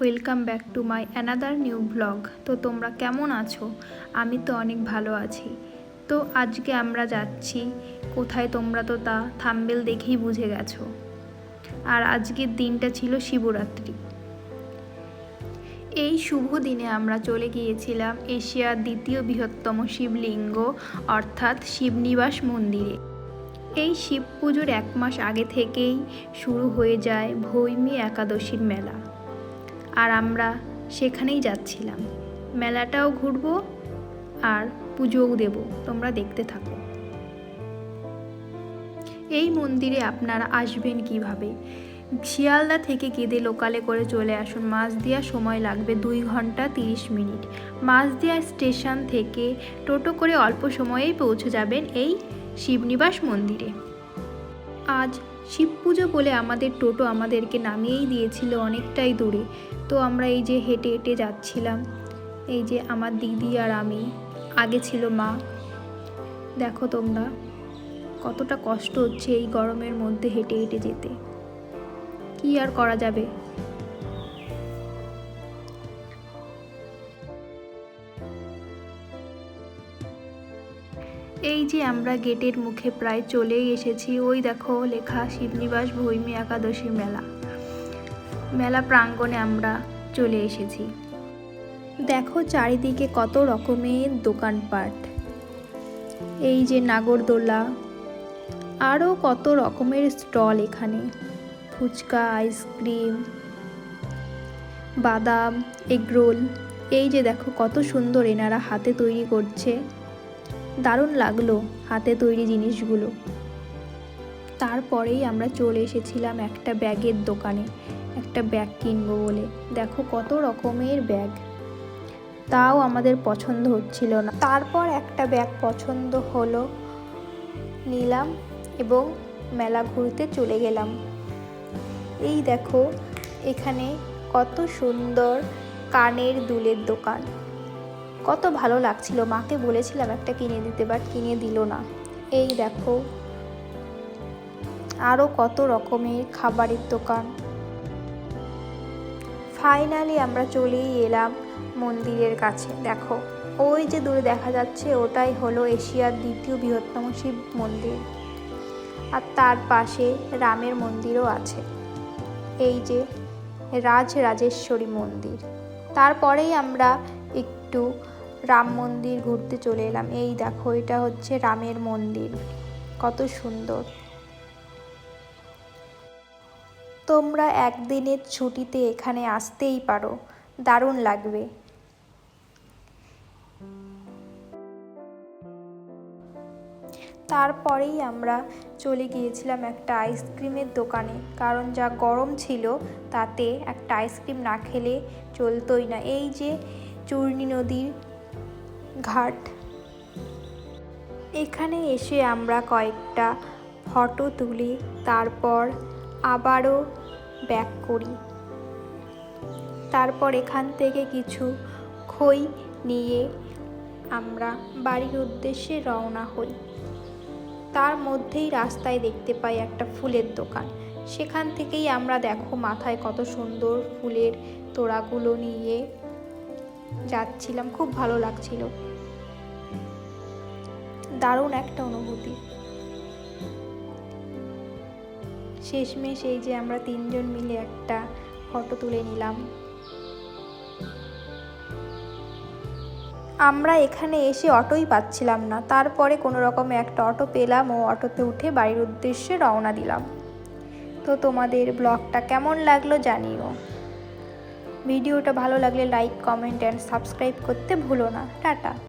Welcome back to my another new blog তো তোমরা কেমন আছো? আমি তো অনেক ভালো আছি। তো আজকে আমরা যাচ্ছি, কোথায় তোমরা তো তা থাম্বেল দেখেই বুঝে গেছো। আর আজকের দিনটা ছিল শিবরাত্রি। এই শুভ দিনে আমরা চলে গিয়েছিলাম এশিয়ার দ্বিতীয় বৃহত্তম শিবলিঙ্গ, অর্থাৎ শিবনিবাস মন্দিরে। এই শিব পুজোর এক মাস আগে থেকেই শুরু হয়ে যায় ভৈমী একাদশীর মেলা। আর আমরা সেখানেই যাচ্ছিলাম। মেলাটাও ঘুরবো আর পুজোও দেব, তোমরা দেখতে থাকো। এই মন্দিরে আপনারা আসবেন কীভাবে? শিয়ালদা থেকে কেঁদে লোকালে করে চলে আসুন। মাঝদিয়া সময় লাগবে দুই ঘণ্টা তিরিশ মিনিট। মাঝদিয়া স্টেশন থেকে টোটো করে অল্প সময়েই পৌঁছে যাবেন এই শিবনিবাস মন্দিরে। আজ শিব পুজো বলে আমাদের টোটো আমাদেরকে নামিয়েই দিয়েছিল অনেকটাই দূরে। তো আমরা এই যে হেঁটে হেঁটে যাচ্ছিলাম, এই যে আমার দিদি আর আমি, আগে ছিল মা। দেখো তোমরা, কতটা কষ্ট হচ্ছে এই গরমের মধ্যে হেঁটে হেঁটে যেতে। কি আর করা যাবে? এই যে আমরা গেটের মুখে প্রায় চলেই এসেছি, ওই দেখো লেখা শিবনিবাস ভৈমী একাদশী মেলা। মেলা প্রাঙ্গণে আমরা চলে এসেছি। দেখো চারিদিকে কত রকমের দোকানপাট। এই যে নাগরদোলা আরও কত রকমের স্টল এখানে। ফুচকা, আইসক্রিম, বাদাম এগরোল এই যে দেখো কত সুন্দর এনারা হাতে তৈরি করছে। দারুণ লাগল হাতে তৈরি জিনিসগুলো। তারপরেই আমরা চলে এসেছিলাম একটা ব্যাগের দোকানে, একটা ব্যাগ কিনবো বলে। দেখো কত রকমের ব্যাগ। তাও আমাদের পছন্দ হচ্ছিল না। তারপর একটা ব্যাগ পছন্দ হলো, নিলাম এবং মেলা ঘুরতে চলে গেলাম। এই দেখো এখানে কত সুন্দর কানের দুলের দোকান। কত ভালো লাগছিল। মাকে বলেছিলাম একটা কিনে দিতে বাট কিনে দিল না। এই দেখো আরও কত রকমের খাবারের দোকান। ফাইনালি আমরা চলেই এলাম মন্দিরের কাছে। দেখো, ওই যে দূরে দেখা যাচ্ছে, ওটাই হলো এশিয়ার দ্বিতীয় বৃহত্তম শিব মন্দির। আর তার পাশে রামের মন্দিরও আছে। এই যে রাজ রাজেশ্বরী মন্দির। তারপরেই আমরা একটু রাম মন্দির ঘুরতে চলে এলাম। এই দেখো, এটা হচ্ছে রামের মন্দির। কত সুন্দর। তোমরা একদিনের ছুটিতে এখানে আসতেই পারো। দারুণ লাগবে। তারপরেই আমরা চলে গিয়েছিলাম একটা আইসক্রিমের দোকানে। কারণ যা গরম ছিল, তাতে একটা আইসক্রিম না খেলে চলতোই না। এই যে চূর্ণী নদীর ঘাট। এখানে এসে আমরা কয়েকটা ফটো তুলি, তারপর আবারও ব্যাক করি। তারপর এখান থেকে কিছু খই নিয়ে আমরা বাড়ির উদ্দেশ্যে রওনা হই। তার মধ্যেই রাস্তায় দেখতে পাই একটা ফুলের দোকান। সেখান থেকেই আমরা দেখো মাথায় কত সুন্দর ফুলের তোড়াগুলো নিয়ে যাচ্ছিলাম। খুব ভালো লাগছিল। দারুণ একটা অনুভূতি। শেষমেশ এই যে আমরা তিনজন মিলে একটা ফটো তুলে নিলাম। আমরা এখানে এসে অটোই পাচ্ছিলাম না। তারপরে কোনো রকমে একটা অটো পেলাম ও অটোতে উঠে বাড়ির উদ্দেশ্যে রওনা দিলাম। তো তোমাদের ব্লগটা কেমন লাগল জানিও। ভিডিওটা ভালো লাগলে লাইক, কমেন্ট অ্যান্ড সাবস্ক্রাইব করতে ভুলো না। টাটা।